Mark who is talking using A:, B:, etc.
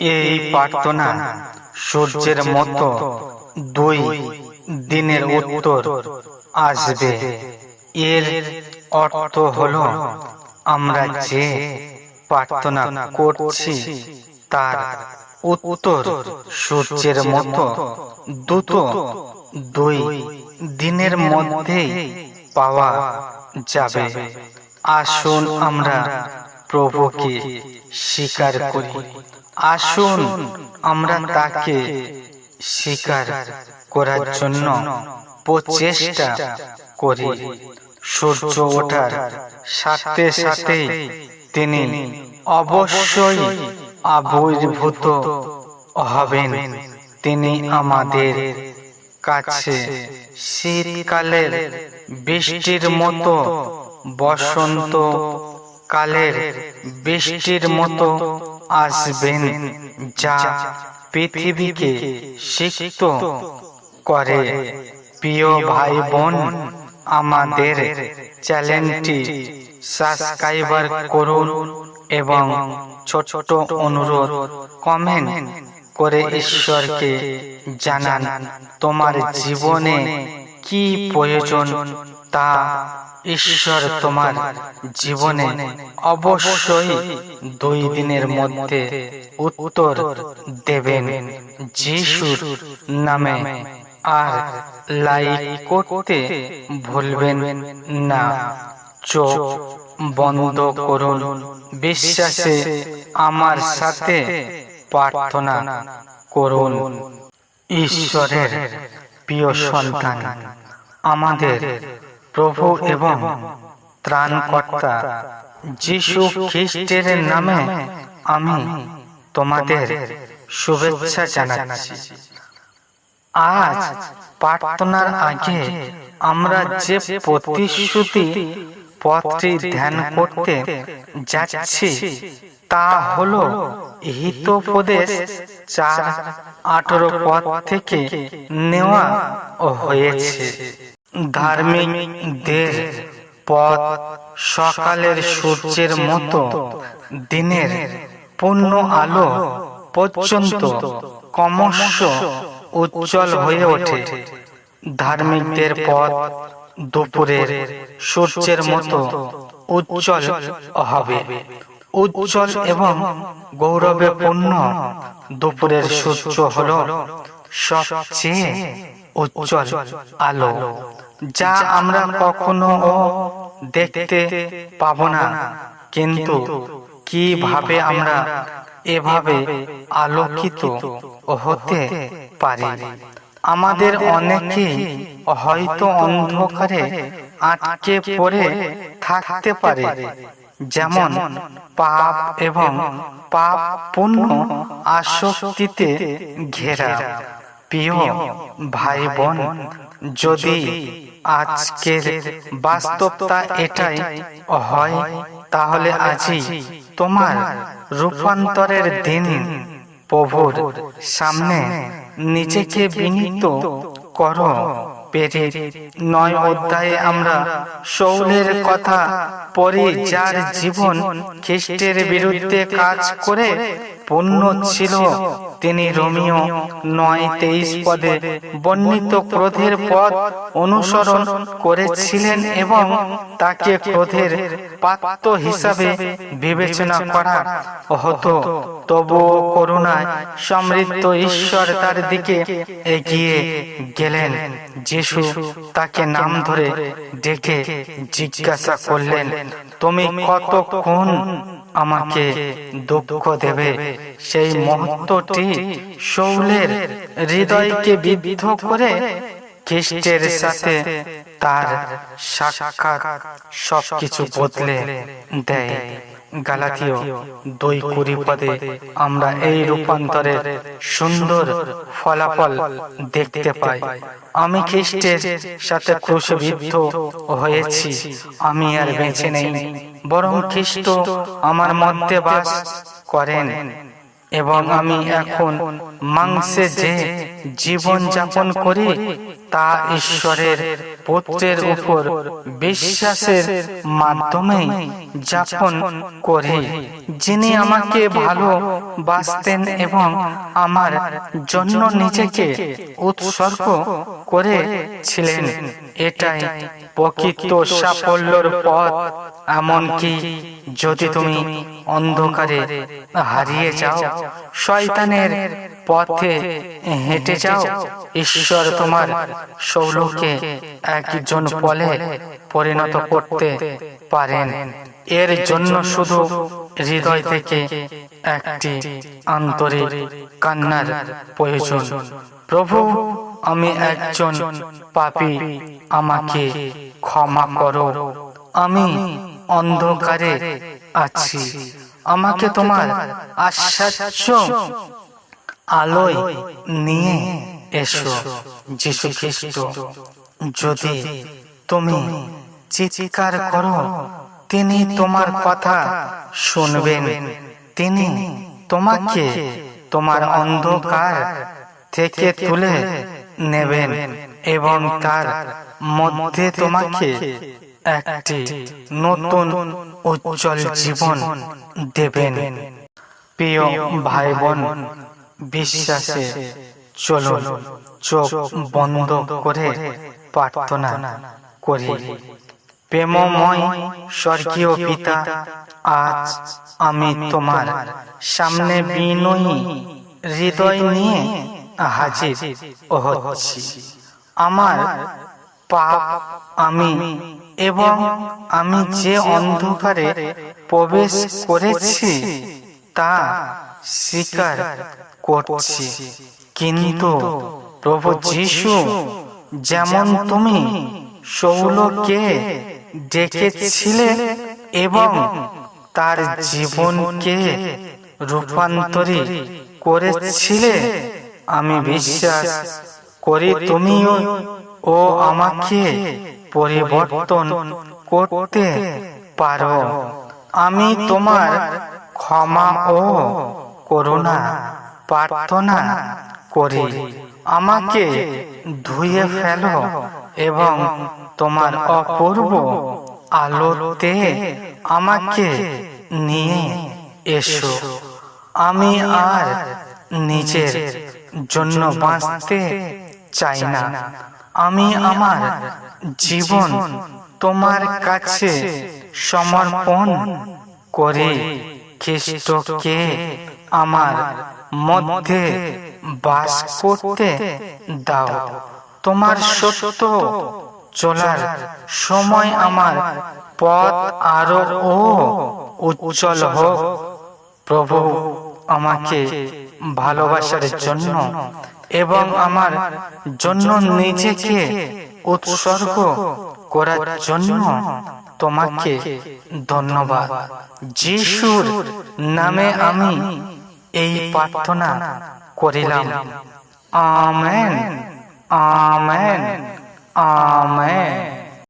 A: এই প্রার্থনা সূর্যের মতো দুই দিনের উত্তর আসবে। এর অর্থ হলো, আমরা যে প্রার্থনা করছি, তার উত্তর সূর্যের মতো দ্রুত দুই দিনের মধ্যে পাওয়া যাবে। আসুন আমরা প্রভুকে স্বীকার করি। আসুন আমরা তাকে স্বীকার করার জন্য প্রচেষ্টা করি। সূর্য ওঠার সাথে সাথে তিনি অবশ্যই আবির্ভূত হবেন। তিনি আমাদের কাছে শীতকালের বৃষ্টির মতো বসন্ত কালের বৃষ্টির মতো আসবেন যা পৃথিবীকে সিক্ত করে। প্রিয় ভাই বোন আমাদের চ্যানেলটি সাবস্ক্রাইবার করুন এবং ছোট ছোট অনুরোধ, কমেন্ট করে ঈশ্বরকে জানান, তোমার জীবনে কি প্রয়োজন তা ঈশ্বর তোমার জীবনে অবশ্যই দুই দিনের মধ্যে উত্তর দেবেন। যিশুর নামে আর লাইক করতে ভুলবেন না। চোখ বন্ধ করুন। বিশ্বাসে আমার সাথে প্রার্থনা করুন। ঈশ্বরের প্রিয় সন্তান, আমাদের প্রভু এবং ত্রাণকর্তা যিশু খ্রিস্টের নামে আমি তোমাদের শুভেচ্ছা জানাচ্ছি। আজ প্রার্থনার আগে আমরা যে প্রতিশ্রুতি পত্রে ধ্যান করতে যাচ্ছি, তা হল হিতোপদেশ চার আঠারো পথ থেকে নেওয়া হয়েছে। ধার্মিকদের পথ, সকালের সূর্যের মতো, দিনের পূর্ণ আলো পর্যন্ত ক্রমশ উজ্জ্বল হয়ে ওঠে। ধার্মিকদের পথ দুপুরের সূর্যের মতো উজ্জ্বল হবে। উজ্জ্বল এবং গৌরবে পূর্ণ দুপুরের সূর্য হল সবচেয়ে উজ্জ্বল আলো। যা আমরা কখনো দেখতে পাব না। কিন্তু কীভাবে আমরা এভাবে আলোকিত হতে পারি? আমাদের অনেকেই হয়তো অন্ধকারে আটকে পড়ে থাকতে পারে, যেমন পাপ এবং পাপ পূর্ণ আসক্তিতে ঘেরা। প্রিয় ভাই বোন যদি আজকের বাস্তবতা এটাই হয়, তাহলে আজই তোমার রূপান্তরের দিন প্রভুর সামনে নিজেকে বিনীত করো। পেরে নয় অধ্যায়ে আমরা শৌলের কথা পড়ি, যার জীবন খ্রিস্টের বিরুদ্ধে কাজ করে পূর্ণ ছিল। তিনি রোমিও নয় তেইশ পদে বর্ণিত ক্রোধের পথ অনুসরণ করেছিলেন এবং তাকে ক্রোধের পাত্র হিসাবে বিবেচনা করা হতো। তবুও করুণায় সমৃদ্ধ ঈশ্বর তার দিকে এগিয়ে গেলেন। যিশু তাকে নাম ধরে ডেকে জিজ্ঞাসা করলেন, তুমি কতক্ষণ আমাকে দুঃখ দেবে। সেই মহত্বটি শৌলের হৃদয়কে বিবিধ করে খ্রিস্টের সাথে তার সাক্ষাৎ সবকিছু বদলে দেয়। গালাতীয় দুই কুড়ি পদে আমরা এই রূপান্তরের সুন্দর ফলাফল দেখতে পাই। আমি খ্রিস্টের সাথে ক্রুশবিদ্ধ হয়েছি। আমি আর বেঁচে নেই। বরং খ্রিস্ট আমার মধ্যে বাস করেন। এবং আমি এখন মাংসে যে জীবন যাপন করি, তা ঈশ্বরের পুত্রের উপর বিশ্বাসের মাধ্যমে যাপন করি। যিনি আমাকে ভালো ভালোবাসতেন এবং আমার জন্য নিজেকে উৎসর্গ করেছিলেন, এটাই প্রকৃত সাফল্যর পথ। এমনকি যদি তুমি অন্ধকারে হারিয়ে যাও, শয়তানের পথে হেঁটে যাও। ঈশ্বর তোমার সৌলকে একজন বলে পরিণত করতে পারেন। এর জন্য শুধু হৃদয় থেকে একটি আন্তরিক কান্নার প্রয়োজন। প্রভু, আমি একজন পাপী, আমাকে ক্ষমা করো। আমি অন্ধকারে আছি। আমাকে তোমার আশ্চর্য আলোয় নিয়ে এসো, যিশু খ্রিস্ট। যদি তুমি চিৎকার করো, তিনি তোমার কথা শুনবেন। তিনি তোমাকে তোমার অন্ধকার থেকে তুলে নেবেন এবং তার মধ্যে তোমাকে একটি নতুন উজ্জ্বল জীবন দেবেন। প্রিয় ভাই বোন বিশ্বাসে চলো চোখ বন্ধ করে প্রার্থনা করি। প্রেমময় স্বর্গীয় পিতা, আজ আমি তোমার সামনে বিনয়ী হৃদয় নিয়ে হাজির হচ্ছি। আমার পাপ আমি এবং আমি যে অন্ধকারে প্রবেশ করেছি, তা স্বীকার করছি। কিন্তু প্রভু যিশু যেমন তুমি শৌলকে ডেকেছিলে এবং তার জীবনকে রূপান্তরী করেছিলে। আমি বিশ্বাস করি তুমিও ও আমাকে পরিবর্তন করতে পারো। আমি তোমার ক্ষমা ও করুণা প্রার্থনা করি। আমাকে ধুয়ে ফেলো এবং তোমার অপূর্ব আলোতে আমাকে নিয়ে এসো। আমি আর নিজের জন্য বাঁচতে চাই না। আমি আমার জীবন তোমার কাছে সমর্পণ করে। খ্রিস্টকে আমার মধ্যে বাস করতে দাও। তোমার সত্য চলার সময় আমার পথ আরও ও উজ্জ্বল হোক। প্রভু আমাকে ভালোবাসার জন্য এবং আমার জন্য নিজেকে উৎসর্গ করার জন্য তোমাকে ধন্যবাদ। যিশুর নামে আমি এই প্রার্থনা করিলাম। আমেন। আমেন। আমেন।